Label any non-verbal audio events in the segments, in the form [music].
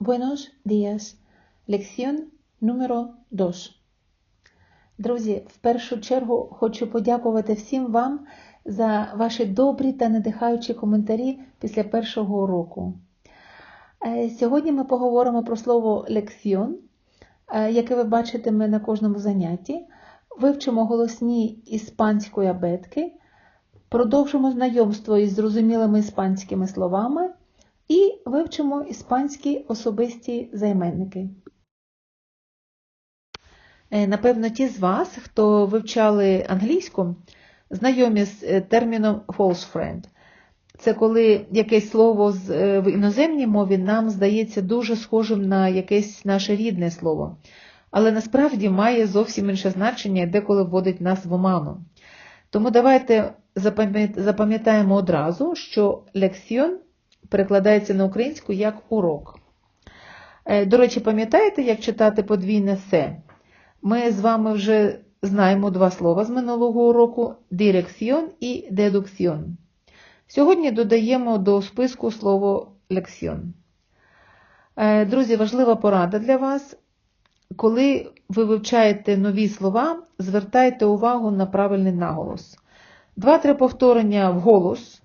Buenos días. Lección número 2. Друзі, в першу чергу хочу подякувати всім вам за ваші добрі та надихаючі коментарі після першого уроку. Е, Сьогодні ми поговоримо про слово лекціон, е, яке ви бачитиме на кожному занятті. Вивчимо голосні іспанської абетки, продовжимо знайомство із зрозумілими іспанськими словами і вивчимо іспанські особисті займенники. Е, Напевно, ті з вас, хто вивчали англійську, знайомі з е, терміном false friend. Це коли якесь слово е, в іноземній мові нам здається дуже схожим на якесь наше рідне слово, але насправді має зовсім інше значення і деколи вводить нас в оману. Тому давайте запам'ятаємо одразу, що лекціон перекладається на українську як урок. Е, До речі, пам'ятаєте, як читати подвійне се? Ми з вами вже знаємо два слова з минулого уроку дирекціон і дедукціон. Сьогодні додаємо до списку слово лекціон. Е, Друзі, важлива порада для вас. Коли ви вивчаєте нові слова, звертайте увагу на правильний наголос. Два-три повторення вголос,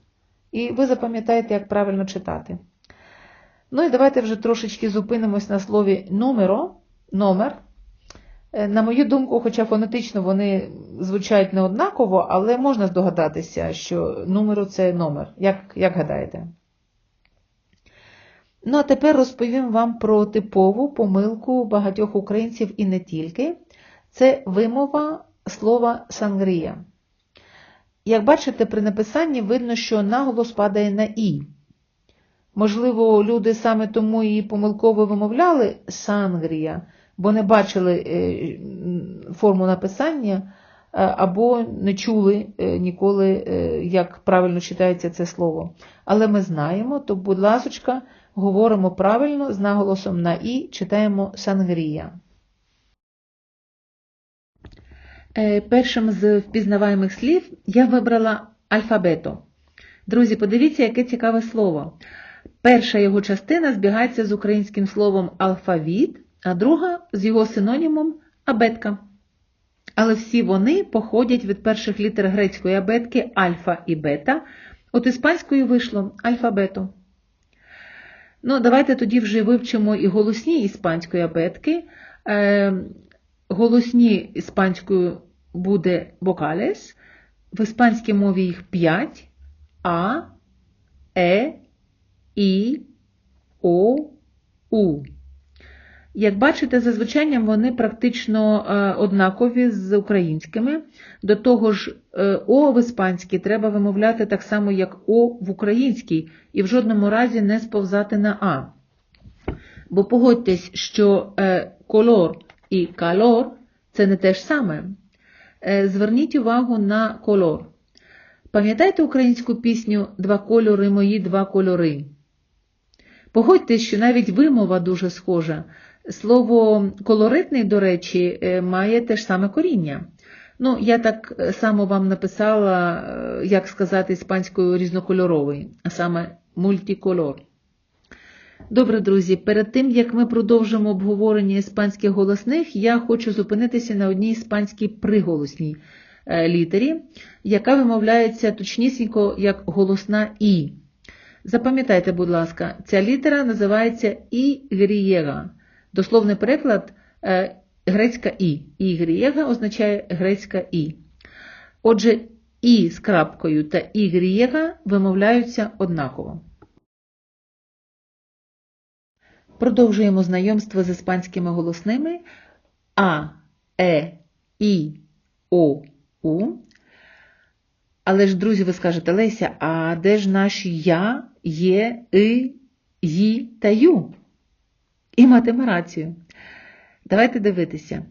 і ви запам'ятаєте, як правильно читати. Ну і давайте вже трошечки зупинимось на слові номеро, номер. Е, На мою думку, хоча фонетично вони звучать не однаково, але можна здогадатися, що номеру це номер. Як, як гадаєте? Ну, а тепер розповім вам про типову помилку багатьох українців і не тільки. Це вимова слова сангрія. Як бачите, при написанні видно, що наголос падає на І. Можливо, люди саме тому і помилково вимовляли сангрія, бо не бачили е, форму написання е, або не чули е, ніколи, як правильно читається це слово. Але ми знаємо, то, будь ласочка, говоримо правильно з наголосом на І, читаємо сангрія. Першим з впізнаваємих слів я вибрала альфабето. Друзі, подивіться, яке цікаве слово. Перша його частина збігається з українським словом алфавіт, а друга з його синонімом абетка. Але всі вони походять від перших літер грецької абетки альфа і бета. От іспанською вийшло альфабето. Ну, давайте тоді вже вивчимо і голосні іспанської абетки. Е, голосні іспанською буде vocales, в іспанській мові їх 5 А, Е, І, О, У. Як бачите, за звучанням вони практично е, однакові з українськими. До того ж, е, О в іспанській треба вимовляти так само, як О в українській, і в жодному разі не сповзати на А. Бо погодьтесь, що е, колор і калор це не те ж саме. Е, Зверніть увагу на колор. Пам'ятаєте українську пісню Два кольори мої, два кольори? Погодьтесь, що навіть вимова дуже схожа. Слово колоритний, до речі, е, має те ж саме коріння. Ну, я так само вам написала, е, як сказати іспанською різнокольоровий, а саме мультиколор. Добре, друзі, перед тим, як ми продовжимо обговорення іспанських голосних, я хочу зупинитися на одній іспанській приголосній е, літері, яка вимовляється точнісінько як голосна І. Запам'ятайте, будь ласка, ця літера називається І грієга. Дословний переклад е, грецька І. І грієга означає грецька І. Отже, І з крапкою та І грієга вимовляються однаково. Продовжуємо знайомство з іспанськими голосними А, Е, І, О, У. Але ж, друзі, ви скажете, Леся, а де ж наші я, є, и, ї та ю? І матиме рацію. Давайте дивитися.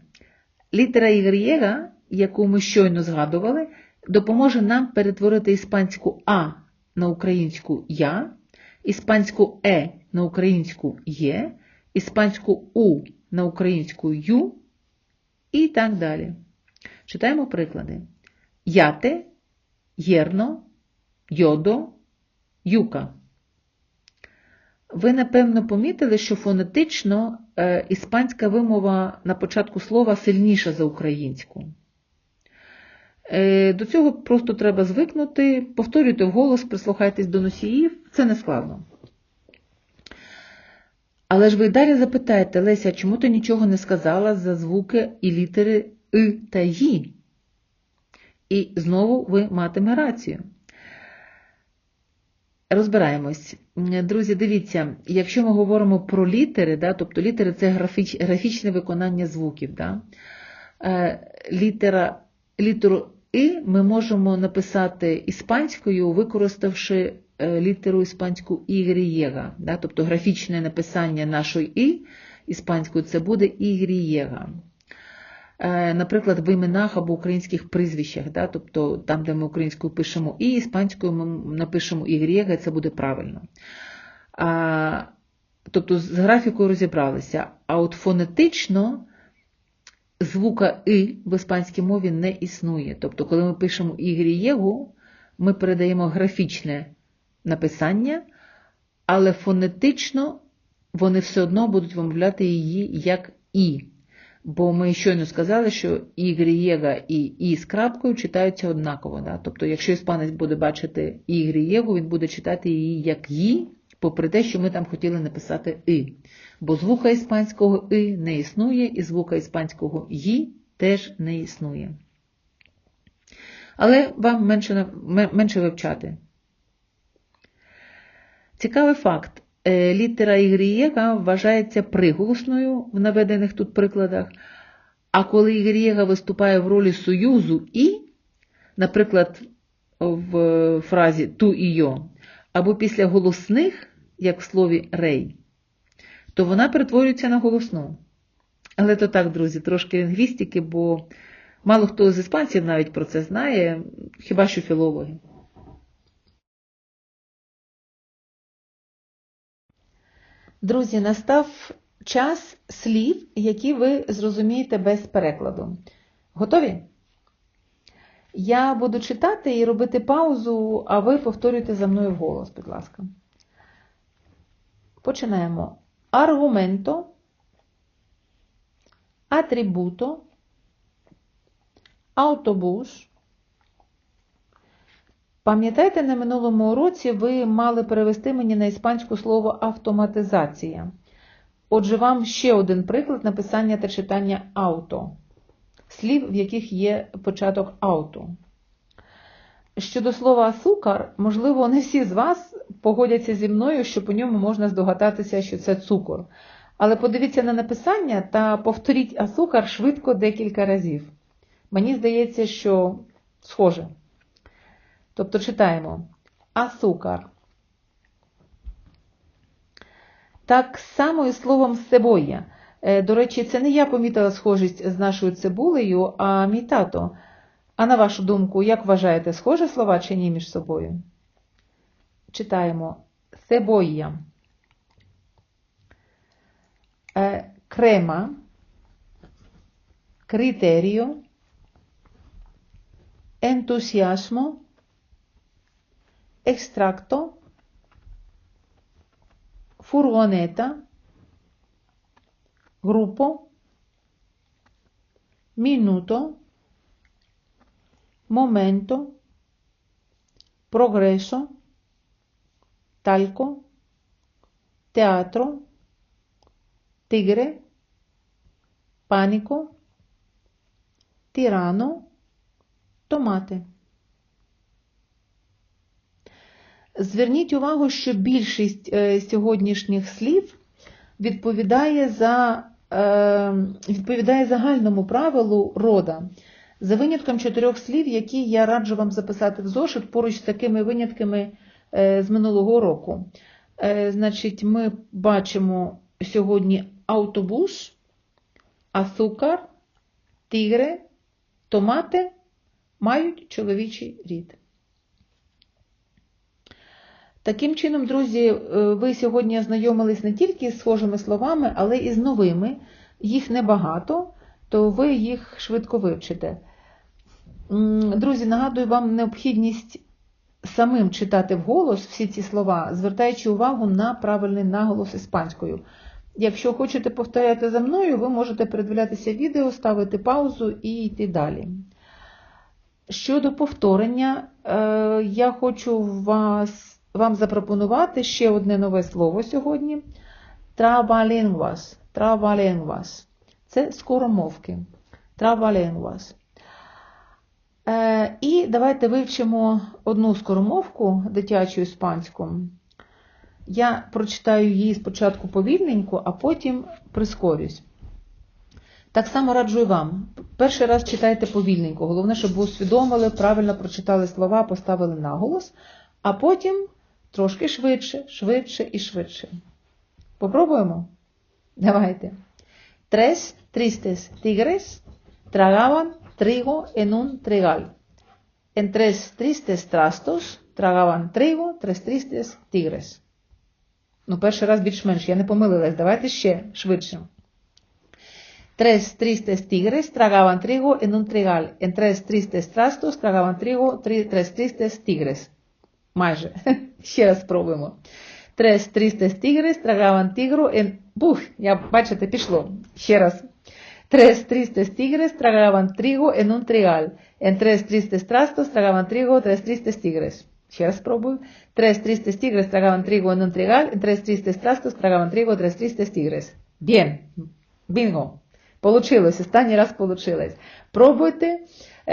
Літера Y, яку ми щойно згадували, допоможе нам перетворити іспанську А на українську я, іспанську Е на українську є, іспанську У на українську ю і так далі. Читаємо приклади. Яте, єрно, йодо, юка. Ви, напевно, помітили, що фонетично е, іспанська вимова на початку слова сильніша за українську. Е, До цього просто треба звикнути, повторюйте вголос, прислухайтесь до носіїв, це не складно. Але ж ви далі запитаєте, Леся, чому ти нічого не сказала за звуки і літери И та Ї? І знову ви матиме рацію. Розбираємось. Друзі, дивіться, якщо ми говоримо про літери, да, тобто літери це графіч, графічне виконання звуків. Да, е, літера, Літеру І ми можемо написати іспанською, використавши е, літеру іспанську ігрієга. Да, тобто графічне написання нашої І іспанською це буде ігрієга. Е, наприклад, в іменах або українських прізвищах, да, тобто там, де ми українською пишемо і іспанською ми напишемо і, це буде правильно. Тобто з графікою розібралися. А от фонетично звука И в іспанській мові не існує. Тобто, коли ми пишемо ігрієгу, ми передаємо графічне написання, але фонетично вони все одно будуть вимовляти її як І. Бо ми щойно сказали, що і грієга і і з крапкою читаються однаково. Да? Тобто, якщо іспанець буде бачити і грієгу, він буде читати її як «ї», попри те, що ми там хотіли написати «и». Бо звука іспанського «и» не існує, і звука іспанського «ї» теж не існує. Але вам менше, менше вивчати. Цікавий факт. Е, літера ігрієга вважається приголосною в наведених тут прикладах, а коли ігрієга виступає в ролі союзу і, наприклад, в фразі ту і йо, або після голосних, як в слові рей, то вона перетворюється на голосну. Але то так, друзі, трошки лінгвістики, бо мало хто з іспанців навіть про це знає, хіба що філологи. Друзі, настав час слів, які ви зрозумієте без перекладу. Готові? Я буду читати і робити паузу, а ви повторюйте за мною вголос, будь ласка. Починаємо. Аргументо, атрибуто, автобус, Пам'ятаєте, на минулому уроці ви мали перевести мені на іспанську слово автоматизація. Отже, вам ще один приклад написання та читання ауто, слів, в яких є початок ауто. Щодо слова цукар, можливо, не всі з вас погодяться зі мною, що по ньому можна здогадатися, що це цукор. Але подивіться на написання та повторіть асукар швидко декілька разів. Мені здається, що схоже. Тобто читаємо асукар. Так само і словом себоя. Е, до речі, це не я помітила схожість з нашою цибулею, а мій тато. А на вашу думку, як вважаєте, схожі слова чи ні між собою? Читаємо. Себоя. Е, крема, критеріо, ентусіасмо, extracto, furgoneta, grupo, minuto, momento, progreso, talco, teatro, tigre, pánico, tirano, tomate. Зверніть увагу, що більшість е, сьогоднішніх слів відповідає за, е, відповідає загальному правилу рода. За винятком чотирьох слів, які я раджу вам записати в зошит поруч з такими винятками е, з минулого року. Значить, ми бачимо сьогодні автобус, асукар, тігре, томати мають чоловічий рід. Таким чином, друзі, е, ви сьогодні ознайомились не тільки з схожими словами, але і з новими. Їх небагато, то ви їх швидко вивчите. Друзі, нагадую вам необхідність самим читати вголос всі ці слова, звертаючи увагу на правильний наголос іспанською. Якщо хочете повторяти за мною, ви можете передивлятися відео, ставити паузу і йти далі. Щодо повторення, е, я хочу вас, вам запропонувати ще одне нове слово сьогодні. Trabalenguas. Trabalenguas. Це скоромовки. Trabalenguas. Е, і давайте вивчимо одну скоромовку дитячу іспанську. Я прочитаю її спочатку повільненько, а потім прискорюсь. Так само раджу і вам. Перший раз читайте повільненько. Головне, щоб ви усвідомили, правильно прочитали слова, поставили наголос, а потім трошки швидше, швидше і швидше. Попробуємо? Давайте. Tres tristes tigres tragaban trigo en un trigal. En tres tristes trastos tragaban trigo tres tristes tigres. Ну, перший раз більш-менш, я не помилилась. Давайте ще швидше. Tres tristes tigres tragaban trigo en un trigal. En tres tristes trastos tragaban trigo tres tristes tigres. Майже. [laughs] Ще раз спробуємо. Tres tristes tigres tragaban tigro en... Бух, я, бачите, пішло. Ще раз. Tres tristes tigres tragaban trigo en un trigal. En tres tristes trastos tragaban trigo tres tristes tigres. Ще раз спробую. Tres tristes tigres tragaban trigo en un trigal. En tres tristes trastos tragaban trigo tres tristes tigres. Bien. Bingo. Получилось, останній раз получилось. Пробуйте,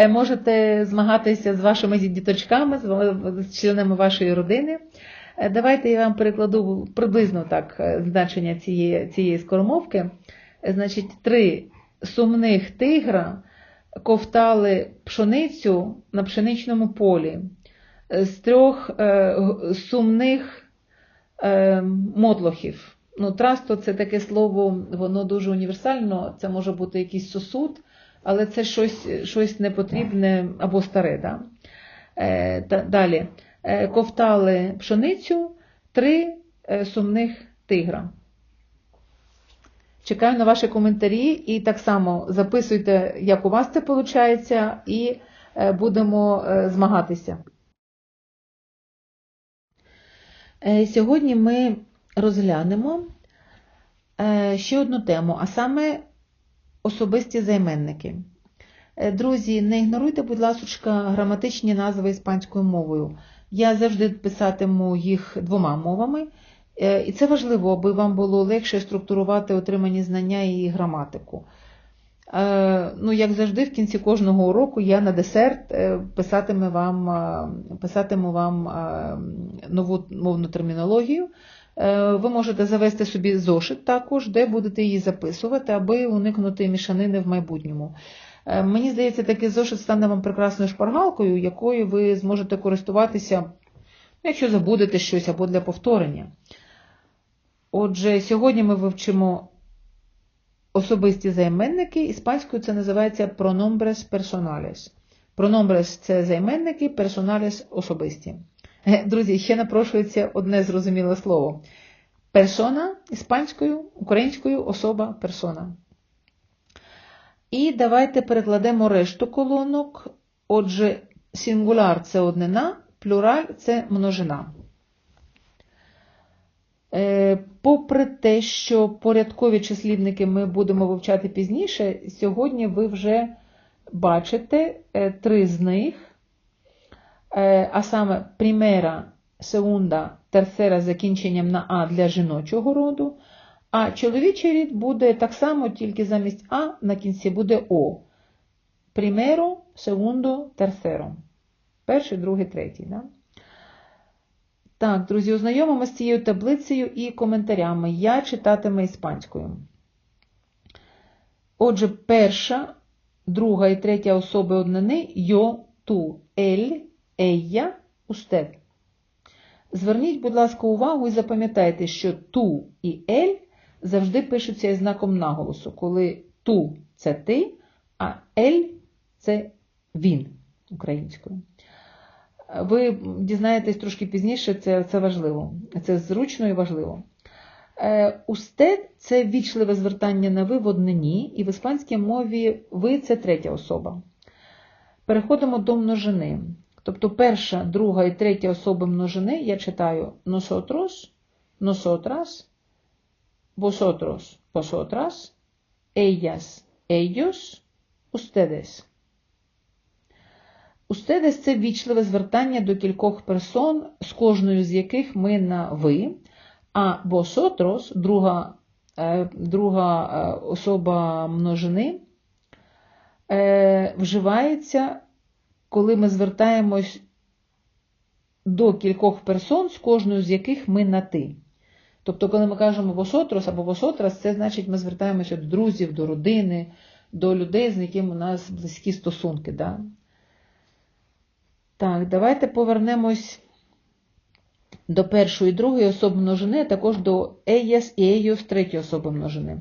можете змагатися з вашими діточками, з членами вашої родини. Давайте я вам перекладу приблизно так значення цієї цієї скоромовки. Значить, три сумних тигра ковтали пшеницю на пшеничному полі. З трьох сумних мотлохів. Ну, Трасто це таке слово, воно дуже універсально, це може бути якийсь сосуд, але це щось щось непотрібне або старе. Да? Е, Далі е, ковтали пшеницю три е, сумних тигра. Чекаю на ваші коментарі і так само записуйте, як у вас це виходить, і е, будемо е, змагатися. Е, сьогодні ми розглянемо ще одну тему, а саме особисті займенники. Друзі, не ігноруйте, будь ласка, граматичні назви іспанською мовою. Я завжди писатиму їх двома мовами, і це важливо, аби вам було легше структурувати отримані знання і граматику. Ну, Як завжди, в кінці кожного уроку я на десерт писатиму вам, писатиму вам нову мовну термінологію. Е, ви можете завести собі зошит також, де будете її записувати, аби уникнути мішанини в майбутньому. Е, мені здається, такий зошит стане вам прекрасною шпаргалкою, якою ви зможете користуватися, якщо забудете щось або для повторення. Отже, сьогодні ми вивчимо особисті займенники. Іспанською це називається pronombres personales. Pronombres – це займенники, personales – особисті. Е, друзі, ще напрошується одне зрозуміле слово. Персона іспанською, українською особа персона. І давайте перекладемо решту колонок. Отже, сингуляр це однина, плюраль це множина. Е, попри те, що порядкові числівники ми будемо вивчати пізніше, сьогодні ви вже бачите е, три з них а саме примера, секунда, терцера з закінченням на А для жіночого роду. А чоловічий рід буде так само, тільки замість А на кінці буде О. Примеро, секунду, терцеро. Перший, другий, третій. Да? Так, друзі, ознайомимо з цією таблицею і коментарями. Я читатиму іспанською. Отже, перша, друга і третя особи однини йо, ту, ель, ella, usted. Зверніть, будь ласка, увагу і запам'ятайте, що ту і ель завжди пишуться із знаком наголосу, коли ту це ти, а ель це він українською. Ви дізнаєтесь трошки пізніше, це це важливо, це зручно і важливо. Е, Устед це вічливе звертання на ви в однині, і в іспанській мові ви це третя особа. Переходимо до множини. Тобто перша, друга і третя особи множини я читаю nosotros, nosotras, vosotros, vosotras, ellas, ellos, ustedes. Ustedes – це вічливе звертання до кількох персон, з кожною з яких ми на ви, а vosotros, друга, е, друга е, особа множини, е, вживається, коли ми звертаємось до кількох персон, з кожною з яких ми на ти. Тобто, коли ми кажемо vosotros або vosotras, це значить, ми звертаємося до друзів, до родини, до людей, з якими у нас близькі стосунки. Да? Так, давайте повернемось до першої і другої особи множини, а також до ellas і ellos третьої особи множини.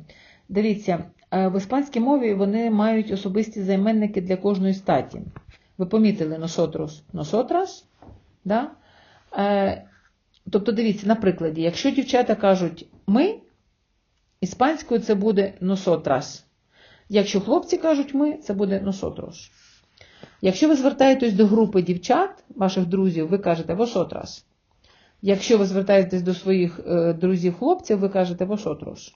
Дивіться, е, в іспанській мові вони мають особисті займенники для кожної статі. Ви помітили nosotros, nosotras, да? Е, Тобто, дивіться, на прикладі, якщо дівчата кажуть ми, іспанською це буде nosotras. Якщо хлопці кажуть ми, це буде nosotros. Якщо ви звертаєтесь до групи дівчат, ваших друзів, ви кажете vosotras. Якщо ви звертаєтесь до своїх е, друзів-хлопців, ви кажете vosotros.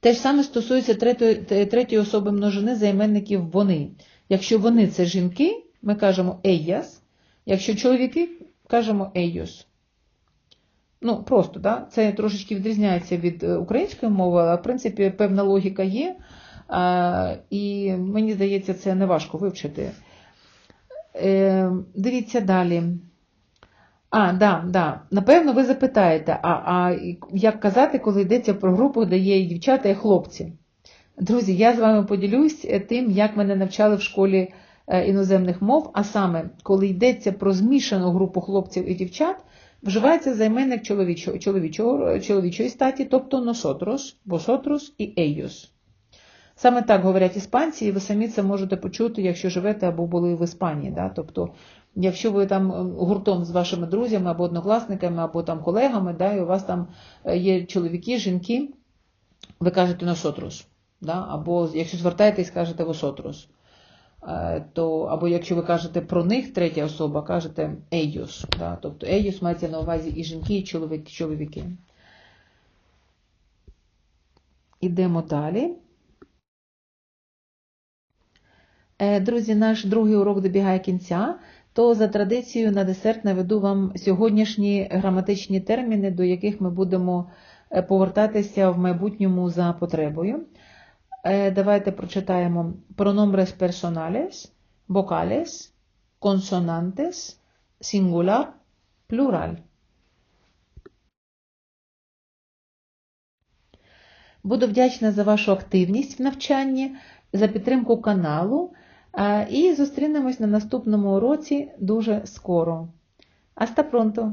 Те ж саме стосується третьої, третьої особи множини займенників вони. Якщо вони це жінки, ми кажемо ellas. Якщо чоловіки, кажемо ellos. Ну, просто, да? це трошечки відрізняється від е, української мови, але в принципі певна логіка є. І мені здається, це не важко вивчити. Е, Дивіться далі. А, да, да. Напевно, ви запитаєте, а а як казати, коли йдеться про групу, де є і дівчата, і хлопці? Друзі, я з вами поділюсь тим, як мене навчали в школі е, іноземних мов, а саме, коли йдеться про змішану групу хлопців і дівчат, вживається займенник чоловічого, чоловічого, чоловічої статі, тобто nosotros, vosotros і ellos. Саме так говорять іспанці, і ви самі це можете почути, якщо живете або були в Іспанії. Да? Тобто, якщо ви там гуртом з вашими друзями або однокласниками, або там колегами, да, і у вас там е, є чоловіки, жінки, ви кажете nosotros. Да? Або якщо звертаєтесь, кажете vosotros. Е, то, Або якщо ви кажете про них, третя особа, кажете ellos. Да? Тобто ellos мається на увазі і жінки, і чоловіки. Ідемо далі. Друзі, наш другий урок добігає кінця, то за традицією на десерт наведу вам сьогоднішні граматичні терміни, до яких ми будемо е, повертатися в майбутньому за потребою. Е, давайте прочитаємо pronombres personales, vocales, consonantes, singular, plural. Буду вдячна за вашу активність в навчанні, за підтримку каналу. І зустрінемось на наступному уроці дуже скоро. Аста пронто!